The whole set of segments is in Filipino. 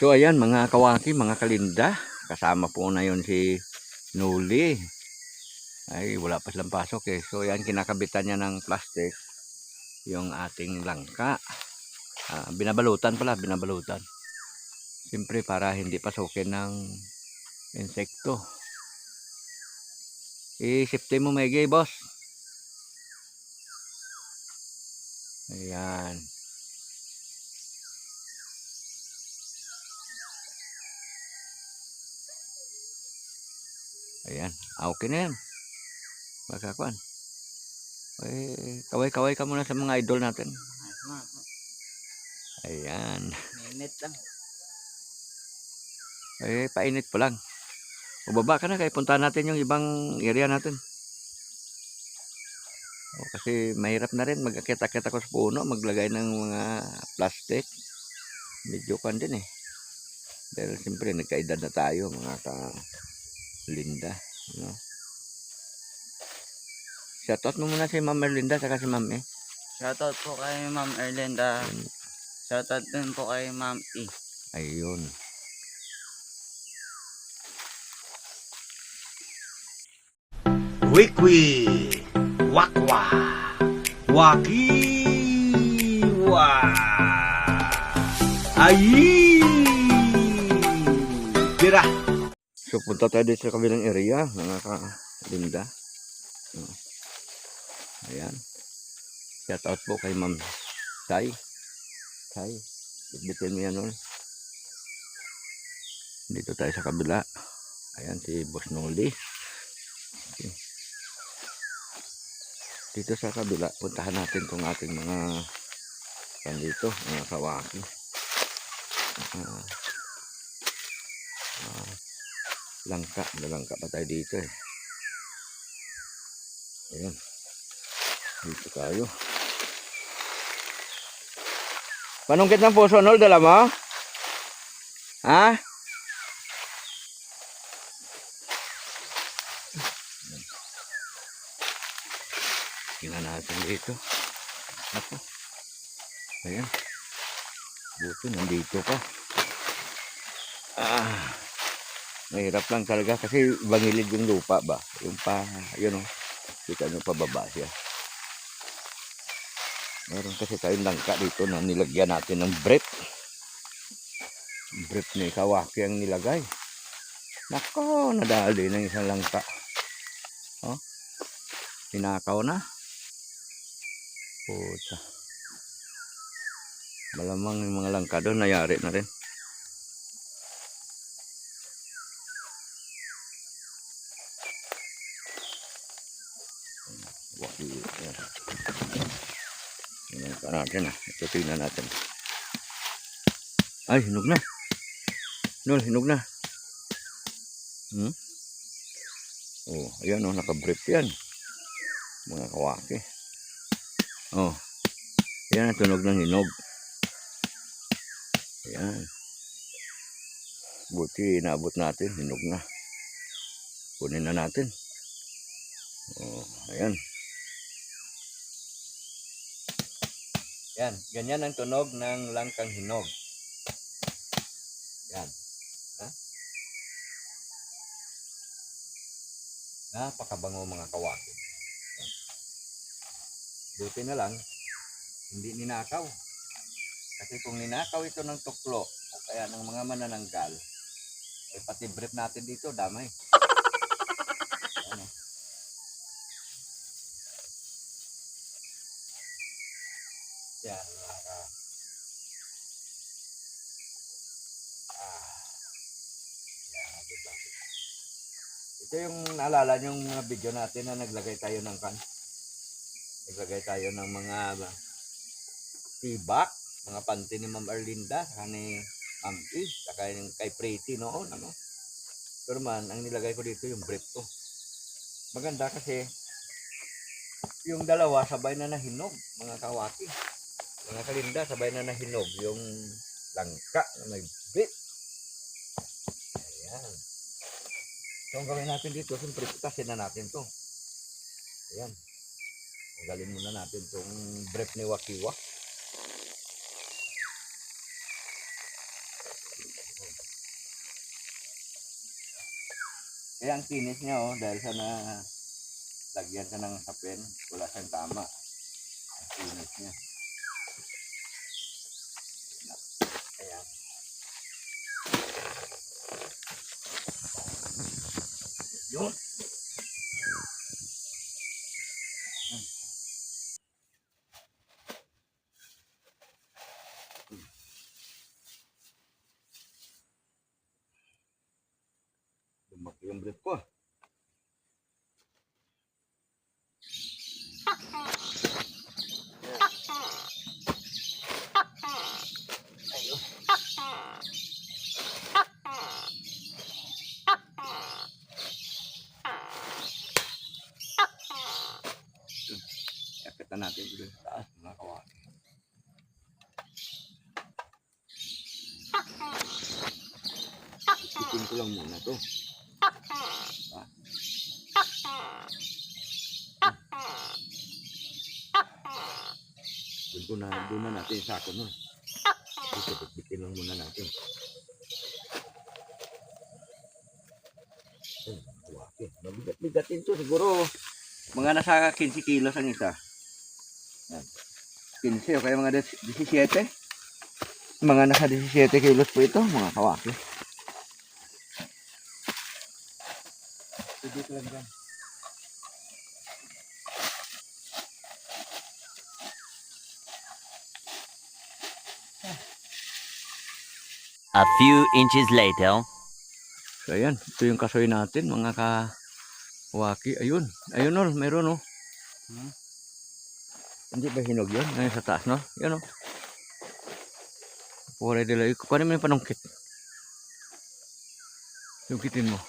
So ayan mga kawaki, mga kalinda, kasama po na yon si Nuli. Ay wala pa silang pasok eh. So ayan kinakabitan niya ng plastic yung ating langka. Ah, binabalutan pala, binabalutan. Siyempre para hindi pasukin ng insekto. I-safety mo maigi, boss. Ayan. Ayan. Ah, okay na yan. Magkakuan. Eh, kaway-kaway ka muna sa mga idol natin. Ayan. Minute lang. Eh, painit pa lang. O baba ka na, kaya puntahan natin yung ibang area natin. O, kasi mahirap na rin magkakita-kita ko sa puno, maglagay ng mga plastic. Medyo kan din eh. Dahil siyempre nagkaedad na tayo, mga ka Linda. No? Shoutout mo muna si Ma'am Erlinda saka si Ma'am eh. Shoutout po kay Ma'am Erlinda. Shoutout din po kay Ma'am E. Ayun. Wikwi, wakwa, wakiwa, ayi, tira. So punta tayo dito sa kabilang area, mga ka-linda. Ayan. Shout out po kay Ma'am Sai. Sai. Bitbitin mo yan nun. Dito tayo sa kabila. Ayan si Boss Noli. Okay. Dito sa kabila, puntahan natin tong ating mga kan dito, mga kawaki. Ah, langka. May langka pa tayo dito eh. Ayan. Dito tayo. Panungkit ng puso, Nol, dala mo? Ha? Tingnan natin dito. Ako. Ayan. Buti, nandito pa. Ah. Mahirap lang talaga kasi bangilid yung lupa ba. Yung pa, yun o. Kita nyo pababa siya. Meron kasi tayong langka dito na nilagyan natin ng brief. Brief ni Kawaki ang nilagay. Nako, nadali ng isang langka. Oh. Tinakaw na. Puta. Malamang yung mga langka doon nayari na rin. Waki. Yan. Tingnan pa natin ah. Ito tingnan natin. Ay, hinog na. Nol, hinog na. Hmm? Oh, ayan oh, naka-brief yan. Mga kawaki. Oh. Ayan ang tunog ng hinog. Ayan. Buti inaabot natin, hinog na. Kunin na natin. Oh, ayan. Yan, ganyan ang tunog ng langkang hinog. Yan. Ha? Napakabango mga kawaki. Yan. Buti na lang, hindi ninakaw. Kasi kung ninakaw ito ng tuklo o kaya ng mga manananggal, eh pati brief natin dito, damay. Ano? Yan, mga ka. Ah. Yan, diba? Ito yung naalala nyo yung mga video natin na naglagay tayo ng kan. Naglagay tayo ng mga ba, tibak, mga panty ni Ma'am Arlinda, saka ni Ma'am E, saka yung kay Pretty noon, ano. Pero man, ang nilagay ko dito yung brief ko. Maganda kasi yung dalawa sabay na nahinog, mga kawaki. Mga kalinda, sabay na nahinog yung langka na may bit. Ayan. So ang gawin natin dito, siyempre putasin na natin to. Ayan. Tanggalin muna natin itong brief ni Wakiwa. Kaya ang kinis niya oh, dahil sa na lagyan sa ng sapin, wala siyang tama. Ang kinis niya. Yung brief ko. ah. Yakita natin dito sa taas mga kawaki. Ipitin ko lang muna to. Ah. Doon ko na, doon na natin yung sako nun. Dito, bitbitin lang muna natin. Mabigat-bigatin to siguro. Mga nasa 15 kilos ang isa. Yan. 15 o kaya mga 17. Mga nasa 17 kilos po ito, mga kawaki. Dito lang dyan. A few inches later. So ayan, ito yung kasoy natin, mga kawaki. Ayun, ayun ol, meron oh. Hindi ba hinog yun? Ngayon sa taas, no? Yan oh. Pura nila. Kunin mo yung panungkit. Tungkitin mo.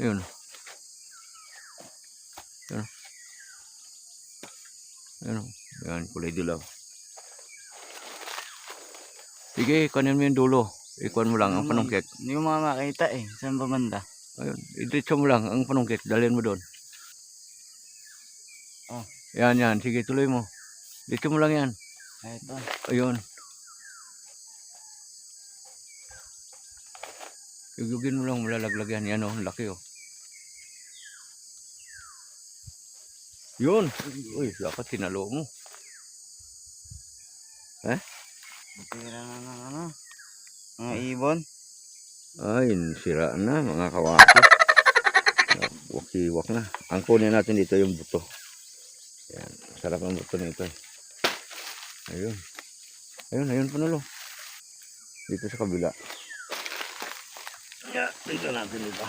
Yun. Yan. Yan. oh. Yan, kulay dilaw. Sige, kunin mo yung dulo. Ikuan mo lang ang panungkit. Hindi ko mga makita eh. Saan ba banda? Ayun, idritso mo lang ang panungkit. Dalhin mo doon. Oh. Yan, yan. Sige, tuloy mo. Dito mo lang yan. Ay, ito. Ayun. Yugugin mo lang, malalaglag yan. Yan oh, ang laki oh. Yun. Uy, dapat tinalo mo. Tira na ng ano. Mga ibon. Ay, sira na mga kawaki. Wakiwak na. Ang kunin natin dito yung buto. Yan. Sarap ang buto nito. Ayun. Ayun, ayun panulo. Dito sa kabila. Yeah, dito natin dito.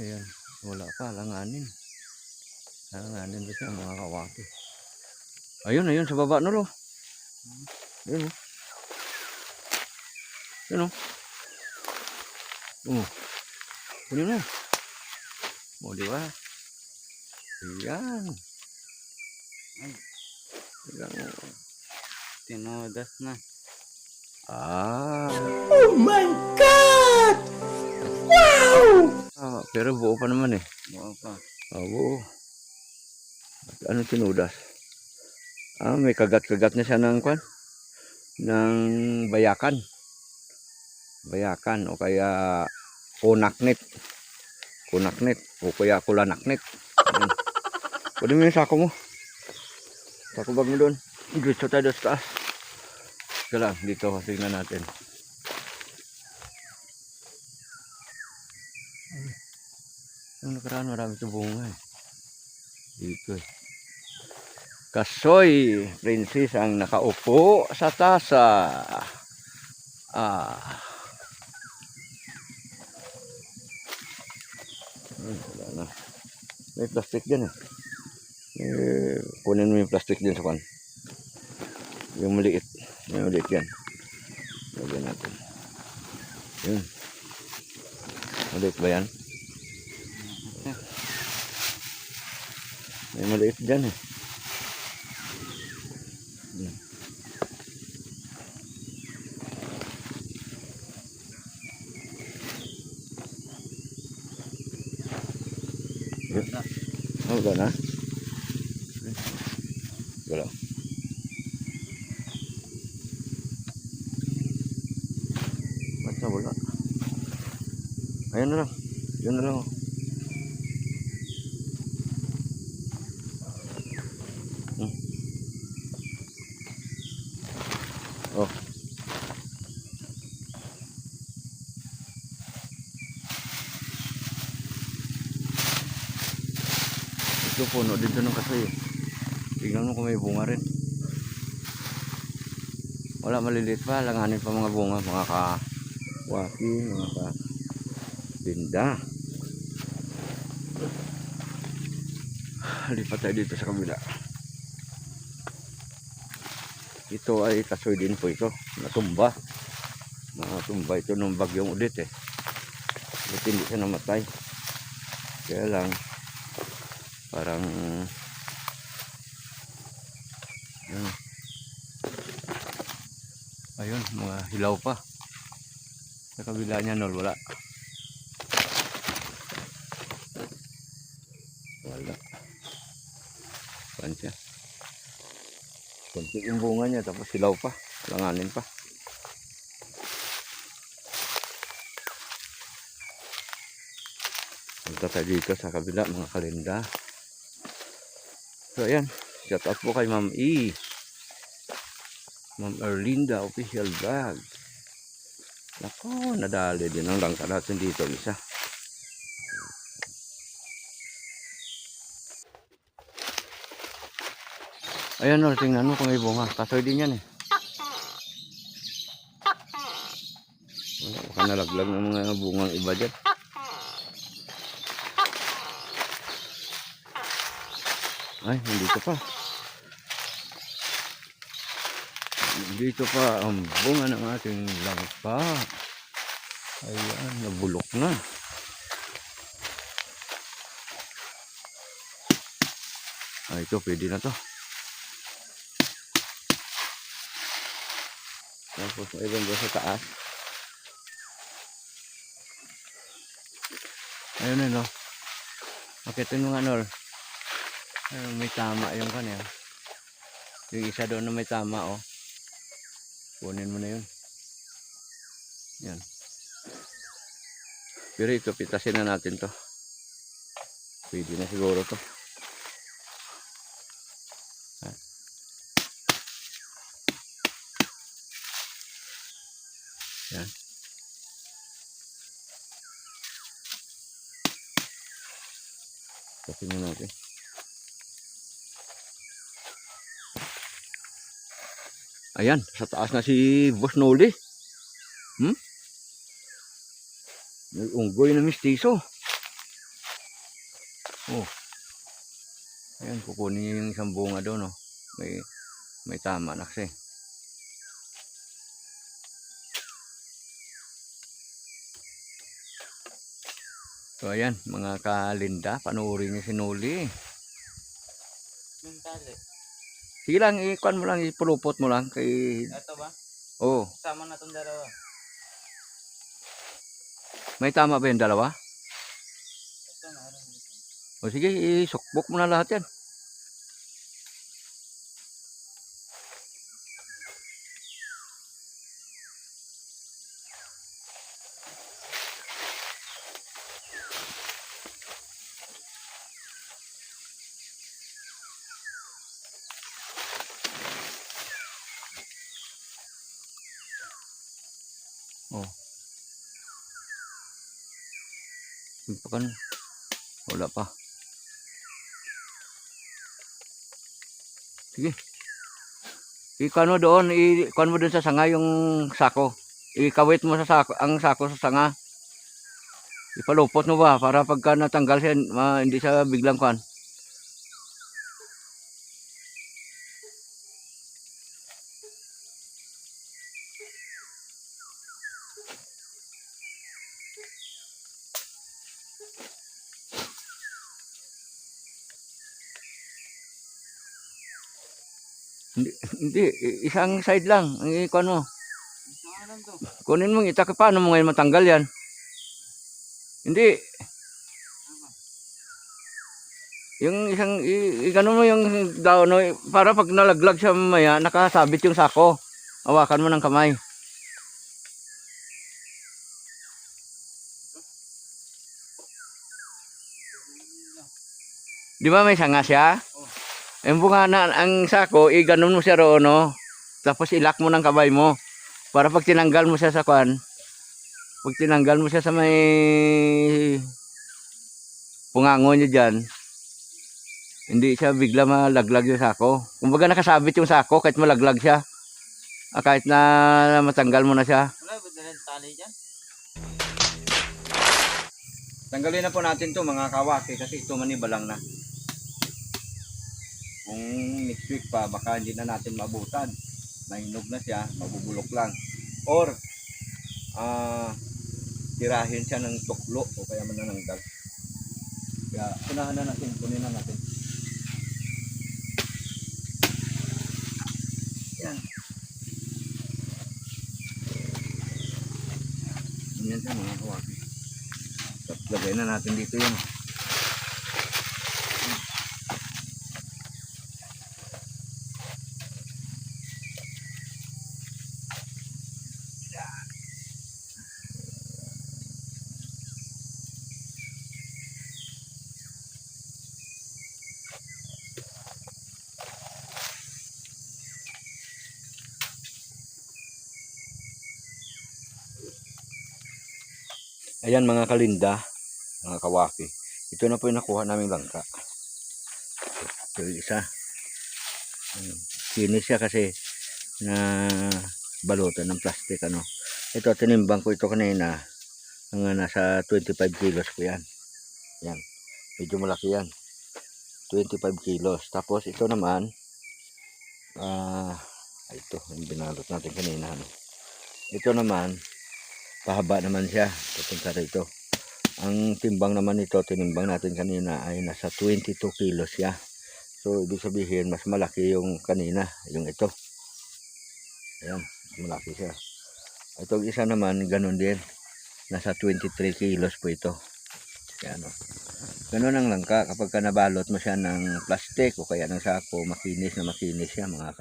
Ayan. Wala pa. Langanin. Langanin ba siya mga kawaki. Ayun, ayun sa baba nulo. Ayun. oh. Ayun. oh. Oh. Kunin mo. O, di ba? Ayan. Ay. Ayan. Tinodas na. Ah. Oh my God! Wow! ah. Pero buo pa naman eh. Buo pa. Ah, buo. Ano tinudas? Ah, may kagat-kagat na siya ng kwan? Ng bayakan. Bayakan o kaya kunaknit. Kunaknit o kaya kulanaknit. Ayan. Pwede mo yung sako mo. Sako bag mo doon. Diretso tayo sa taas. Ika lang, dito. Tingnan natin. Yung nakaraan marami sa bunga eh. Dito eh. Kasoy, princess ang nakaupo sa tasa. Ah. Hmm, wala na. May plastic dyan eh. eh. Kunin mo yung plastic dyan sa kan. Yung maliit. Yung maliit yan. Lagyan natin. Yun. Maliit ba yan? May maliit dyan eh. Yan. Oh, wala na? Wala. Ayun na lang. Yun na lang. oh. Hmm. Oh. Ito puno dito ng kasoy. Tingnan mo kung may bunga rin. Wala maliliit pa, langanin pa mga bunga, mga ka waki, mga ka binda. Lipat tayo dito sa kabila. Ito ay kasoy din po ito. Natumba. Natumba ito nung bagyong ulit eh. Buti hindi siya namatay. Kaya lang, parang Ayun. Ayun, mga hilaw pa. Sa kabila niya, nol, wala. Wala. Saan siya? Kunti yung bunga niya, tapos hilaw pa. Langanin pa. Punta tayo dito sa kabila, mga kalinda. So, ayan. Shout out po kay Ma'am E. Ma'am Erlinda official vlog. Nako, nadali din ang langka natin dito isa. Ayan o, tingnan mo kung may bunga. Kasoy din yan eh. Wala, baka nalaglag ng mga bungang iba dyan. Ay, nandito pa. Dito pa ang bunga ng ating langka. Ayan, nabulok na. Ah, ito, pwede na to. Tapos, mayroon doon sa taas. Ayun na, no? Makitin mo nga, Nol. May tama yung kanya. Yung isa doon na may tama, oh. Kunin mo na yun. Yan. Pero ito, pitasin na natin to. Pwede na siguro to. Yan. Pitasin na natin. Ayan, sa taas na si Boss Noli. Hmm? May unggoy na mistiso. Oh. Ayan, kukunin niya yung isang bunga doon, oh. May, may tama na kasi. So, ayan, mga kalinda, panuorin niyo si Noli. Tali. Sige lang, ikuan mo lang, ipulupot mo lang kay... Ito ba? Oh, Sama na itong dalawa. may tama ba yung dalawa? Ito na. O sige, isukbok mo na lahat yan. Oh. Yung pa kan. Wala pa. Sige. Ikuan mo doon, ikuan mo doon sa sanga yung sako. Ikawit mo sa sako, ang sako sa sanga. Ipalupot mo ba para pagka natanggal siya, ma, hindi siya biglang kuan. Hindi, isang side lang. Ang ikaw mo. Kunin mo itak paano mo ngayon matanggal yan? Hindi. Yung isang igano mo yung daon no, para pag nalaglag siya mamaya nakasabit yung sako. Hawakan mo ng kamay. Di ba may sanga siya? Yung bunga na ang sako, i-ganon mo siya roon, no? Tapos ilak mo ng kabay mo. Para pag tinanggal mo siya sa kwan, pag tinanggal mo siya sa may pungango niya dyan, hindi siya bigla malaglag yung sako. Kumbaga nakasabit yung sako kahit malaglag siya. Ah, kahit na matanggal mo na siya. Wala dyan? Tanggalin na po natin to mga kawaki kasi ito manibalang na. Kung next week pa, baka hindi na natin mabutan. Mahinog na siya, mabubulok lang. Or, ah, tirahin siya ng tuklo o kaya manananggal. Kaya, unahan na natin, kunin na natin. Yan. Yan siya mga kawaki. Tapos lagay na natin dito yun. Ayan mga kalinda, mga kawaki. Ito na po yung nakuha naming langka. Ito yung isa. Kinis siya kasi na balutan ng plastic ano. Ito tinimbang ko ito kanina. Mga nasa 25 kilos po yan. Yan. Medyo malaki yan. 25 kilos. Tapos ito naman ah ito yung binalot natin kanina. Ano. Ito naman pahaba naman siya papunta rito. Ang timbang naman nito tinimbang natin kanina ay nasa 22 kilos siya. So ibig sabihin mas malaki yung kanina yung ito. Ayan malaki siya. Itong isa naman ganun din. Nasa 23 kilos po ito. Yan o ganun ang langka. Kapag ka nabalot mo siya ng plastic o kaya ng sako makinis na makinis siya mga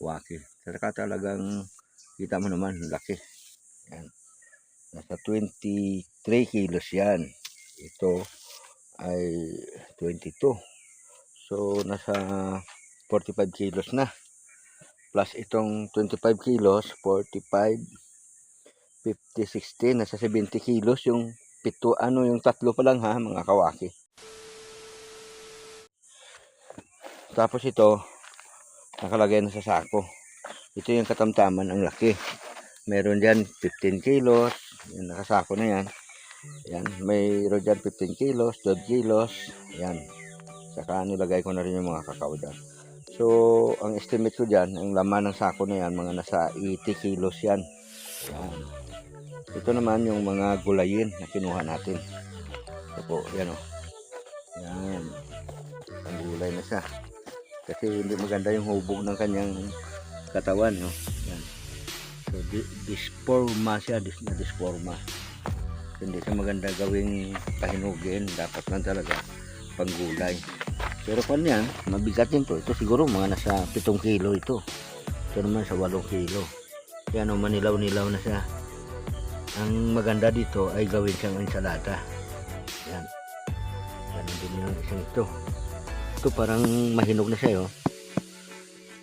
kawaki saka talagang kita mo naman laki. Yan nasa 23 kilos yan. Ito ay 22 so nasa 45 kilos na. Plus itong 25 kilos 45 50 60 nasa 70 kilos yung pito. Ano yung tatlo pa lang ha mga kawaki. Tapos ito nakalagay na sa sako. Ito yung katamtaman ang laki. Meron dyan 15 kilos yung nakasako na yan. Yan mayroon dyan 15 kilos 12 kilos. Yan. Saka nilagay ko na rin yung mga kakao dyan. So ang estimate ko dyan ang laman ng sako na yan mga nasa 80 kilos yan. Yan. Ito naman yung mga gulayin na kinuha natin. Ito po yan o yan. Ang gulay na siya. Kasi hindi maganda yung hubog ng kanyang katawan no? Yan So, di, disporma siya, dis, na disporma. Hindi siya maganda gawing pahinugin. Dapat lang talaga panggulay. Pero kung yan, mabigat din to. Ito siguro mga nasa 7 kilo ito. Ito naman sa 8 kilo. Yan o, manilaw-nilaw na siya. Ang maganda dito ay gawin siyang ensalada. Yan. Yan din yung isang ito. Ito parang mahinog na siya, oh.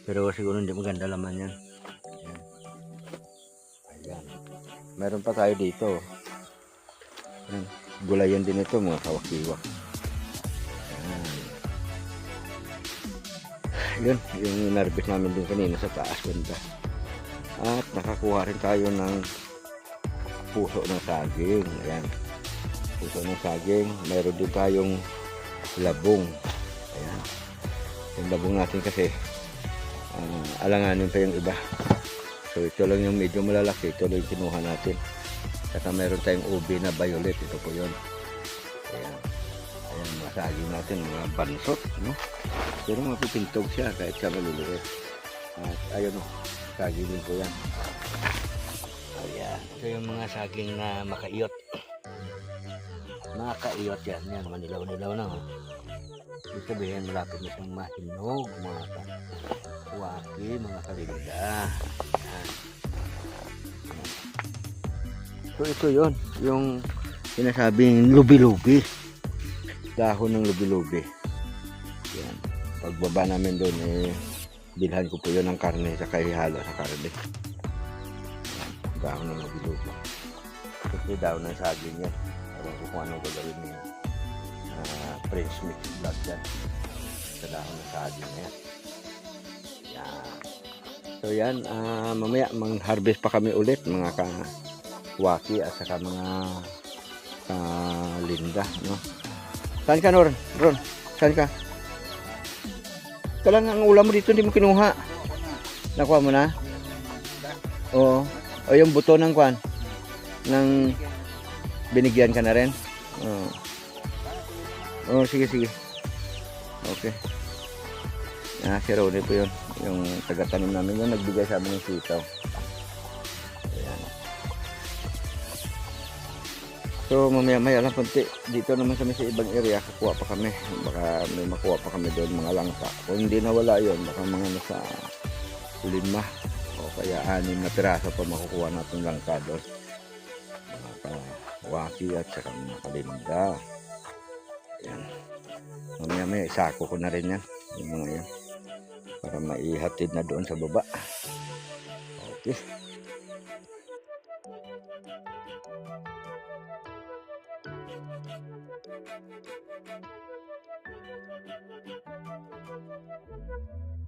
Pero siguro hindi maganda laman yan. Ayan. Meron pa tayo dito. Ayan. Gulayan din ito mga kawakiwak. Ayan. Yun, yung narbis namin din kanina sa taas banda. At nakakuha rin tayo ng puso ng saging. Ayan. Puso ng saging. Meron din tayong labong. Ayan. Yung labong natin kasi ah, alanganin pa yung iba. So ito lang yung medyo malalaki, ito lang yung kinuha natin. Saka meron tayong ubi na violet, ito po yun. Ayan. Ayan, masagi natin, mga bansot, no? Pero mapipintog siya kahit sa maliliit. At ayun o, saging din po yan. Ayan, ito yung mga saging na makaiyot. Makaiyot yan, yan, manilaw-nilaw na. Oh. Ibig sabihin, malapit na siyang mahinog, mga kawaki, mga kalinda. So ito yon yung sinasabing lubi-lubi. Dahon ng lubi-lubi. Yan. Pagbaba namin doon, eh, bilhan ko po yun ng karne sa ihalo sa karne. Yan. Dahon ng mabilupa. Kasi dahon ng saging yan. Alam ko kung anong gagawin niya. Ah, French mix blood yan. Sa dahon ng saging yan. Yan. So yan, ah, mamaya mang-harvest pa kami ulit mga ka-waki at saka mga ka-linda, no? Saan ka, Nor? Ron, saan ka? Ito ang ulam mo dito, hindi mo kinuha. Nakuha mo na? Oo. O yung buto ng kwan? Ng binigyan ka na rin? Oo. Oo, sige, sige. Okay. Ah, si Ronnie po yun. Yung taga-tanim namin yun, nagbigay sa amin ng sitaw. So, mamaya-maya lang konti. Dito naman kami sa ibang area, kakuha pa kami. Baka may makuha pa kami doon, mga langka. Kung hindi nawala yon baka mga nasa lima. O kaya anim na piraso pa makukuha natin langka doon. Mga kawaki at saka mga kalinda. Ayan. Mamaya-maya, isako ko na rin yan. Yung mga yan para maihatid na doon sa baba. Okay. Thank you.